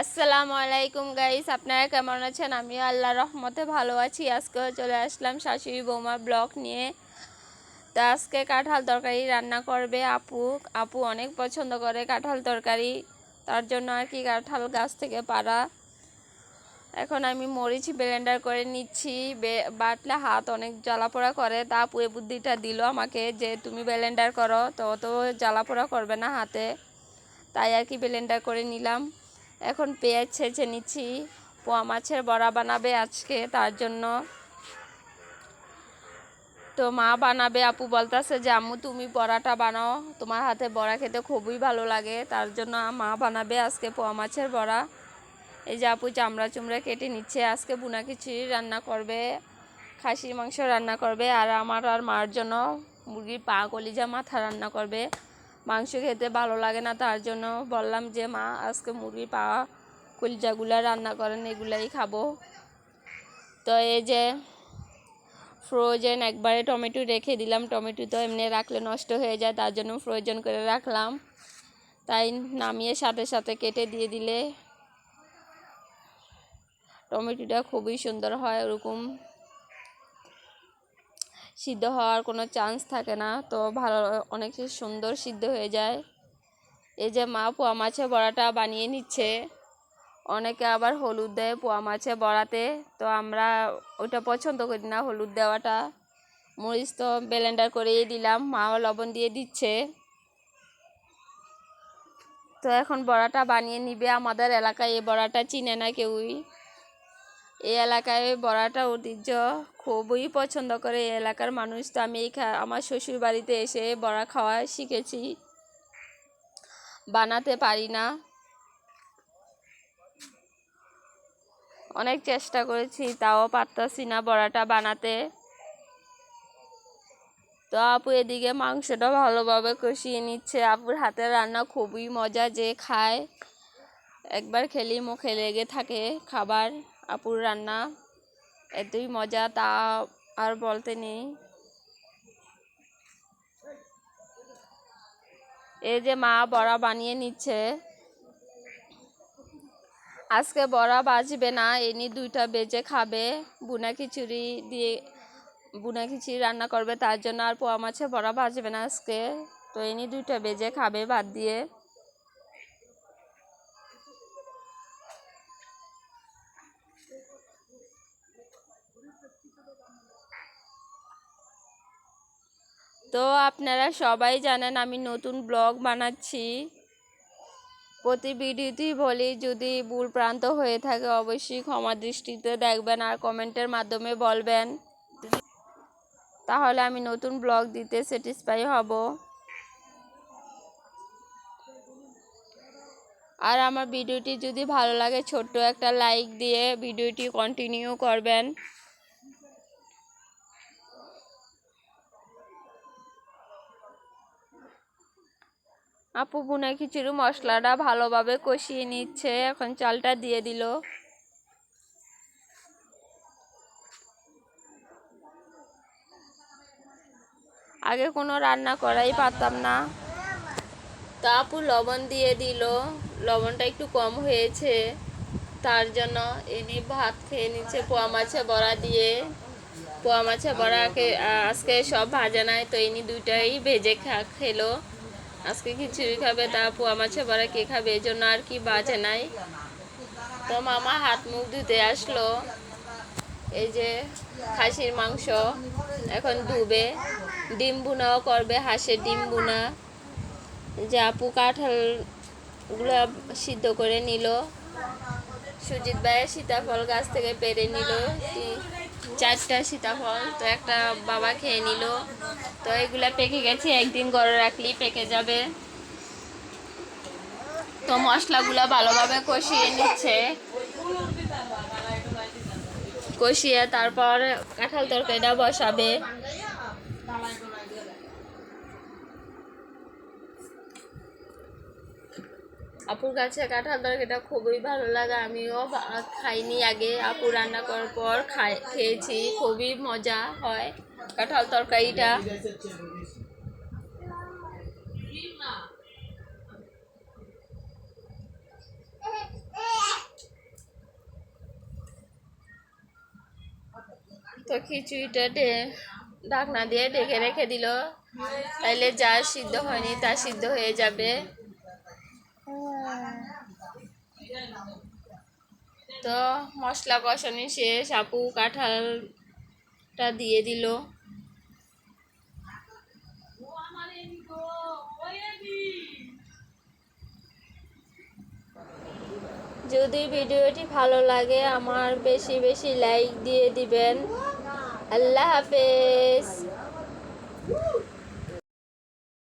আসসালামু আলাইকুম গাইস আপনারা কেমন আছেন? আমি আল্লাহ রহমতে ভালো আছি। আজকে চলে আসলাম শাশুড়ি বৌমা ব্লগ নিয়ে। তো আজকে কাঁঠাল তরকারি রান্না করবে আপু। আপু অনেক পছন্দ করে কাঁঠাল তরকারি। তার জন্য আর কি কাঁঠাল গাছ থেকে পাড়া। এখন আমি মরিচ ব্লেন্ডার করে নিচ্ছি। বাটলে হাত অনেক জ্বালাপোড়া করে। তা আপু এই বুদ্ধিটা দিল আমাকে যে, তুমি ব্লেন্ডার করো। তো অত জ্বালাপোড়া করবে না হাতে। তাই আর কি ব্লেন্ডার করে নিলাম। এখন পেঁয়াজ ছেঁচে নিচ্ছি। পোয়া মাছের বড়া বানাবে আজকে, তার জন্য। তো মা বানাবে, আপু বলতেছে যে, আম্মু, তুমি বড়াটা বানাও। তোমার হাতে বড়া খেতে খুবই ভালো লাগে। তার জন্য মা বানাবে আজকে পোয়া মাছের বড়া। এই যে আপু চামড়া চুমড়া কেটে নিচ্ছে। আজকে বুনা খিচুড়ি রান্না করবে, খাসির মাংস রান্না করবে, আর আমার আর মার জন্য মুরগির পা কলিজা মাথা রান্না করবে। মাংস খেতে ভালো লাগে না, তার জন্য বললাম যে, মা, আজকে মুরগির পা কলিজাগুলা রান্না করেন, এগুলাই খাব। তো এই যে ফ্রোজেন একবারে টমেটো রেখে দিলাম, টমেটো তো এমনি রাখলে নষ্ট হয়ে যায়, তার জন্য ফ্রোজেন করে রাখলাম। তাই নামিয়ে সাথে সাথে কেটে দিয়ে দিলে টমেটোটা খুবই সুন্দর হয়, ওরকম সিদ্ধ হওয়ার কোনো চান্স থাকে না, তো ভালো, অনেক সুন্দর সিদ্ধ হয়ে যায়। এই যে মা পোয়া মাছের বড়াটা বানিয়ে নিচ্ছে, অনেকে আবার হলুদ দেয় পোয়া মাছের বড়াতে, তো আমরা ওইটা পছন্দ করি না হলুদ দেওয়াটা। মরিচ তো ব্লেন্ডার করেই দিলাম, মাও লবণ দিয়ে দিচ্ছে। তো এখন বড়াটা বানিয়ে নিবে আমাদের এলাকায়, এই বড়াটা চিনে না কেউই। এই এলাকায় বড়াটা ঐতিহ্য খুবই পছন্দ করে। এই এলাকার মানুষ তো আমি আমার শ্বশুর বাড়িতে এসে বড়া খাওয়া শিখেছি। বানাতে পারি না। অনেক চেষ্টা করেছি, তাও পারতাছি না বড়াটা বানাতে। তো আপু এদিকে মাংসটা ভালোভাবে কষিয়ে নিচ্ছে। আপুর হাতের রান্না খুবই মজা, যে খায়, একবার খেলেই মুখে লেগে থাকে খাবার। আপুর রান্না। এতই মজা, তা আর বলতে নেই। এই যে মা বড়া বানিয়ে নিচ্ছে। আজকে বড়া বাজবে না, এনি দুইটা বেজে খাবে। বুনা খিচুড়ি দিয়ে, বুনা খিচুড়ি রান্না করবে, তার জন্য আর পোয়া মাছে বড়া বাজবে না আজকে। তো এনি দুইটা বেজে খাবে ভাত দিয়ে। তো আপনারা সবাই জানেন আমি নতুন ব্লগ বানাচ্ছি। প্রতি ভিডিওতেই বলি, যদি ভুল প্রান্ত হয়ে থাকে অবশ্যই ক্ষমা দৃষ্টিতে দেখবেন আর কমেন্টের মাধ্যমে বলবেন। তাহলে আমি নতুন ব্লগ দিতে স্যাটিসফাই হব। আর আমার ভিডিওটি যদি ভালো লাগে, ছোট্ট একটা লাইক দিয়ে ভিডিওটি কন্টিনিউ করবেন। আপু বুনা খিচুড়ি মশলাটা ভালোভাবে কষিয়ে নিচ্ছে, এখন চালটা দিয়ে দিল। আগে কোনো রান্না করাই পারতাম না। তা আপু লবণ দিয়ে দিল, লবণটা একটু কম হয়েছে, তার জন্য এনে ভাত খেয়ে নিচ্ছে পোয়া মাছে বড়া দিয়ে। পোয়া মাছে বড়াকে আজকে সব ভাজা নাই, তো এনি দুইটাই ভেজে খেলো। আজকে খিচুড়ি খাবে, তা পোয়া মাছে বড়া কে খাবে, এই জন্য আর কি বাজে নাই। তো মামা হাত মুখ ধুতে আসলো। এই যে খাসির মাংস এখন ধুবে, ডিম বুনাও করবে, হাঁসের ডিম বুনা যে আপু কাঁঠালগুলা সিদ্ধ করে নিল। সুজিত ভাইয়ের সীতাফল গাছ থেকে পেরে নিল। চারটা সীতাফল, তো একটা বাবা খেয়ে নিল। তো এগুলা পেকে গেছে, একদিন গড়ে রাখলেই পেকে যাবে। তো মশলাগুলা ভালোভাবে কষিয়ে নিচ্ছে। কষিয়ে তারপর কাঁঠাল তরকারিটা বসাবে। আপুর কাছে কাঁঠাল তরকারিটা খুবই ভালো লাগে, আমিও খাইনি আগে। আপু রান্না করার পর খেয়েছি, খুবই মজা হয়। কাঁঠাল তরকারিটা। তো খিচুড়িটা ঢাকনা দিয়ে ডেকে রেখে দিল। তাইলে যা সিদ্ধ হয়নি তা সিদ্ধ হয়ে যাবে। তো মশলা কষানি শেষ, আপু কাঁঠাল কাঁঠালটা দিয়ে দিল। যদি ভিডিওটি ভালো লাগে, আমার বেশি বেশি লাইক দিয়ে দিবেন। আল্লাহ হাফেজ।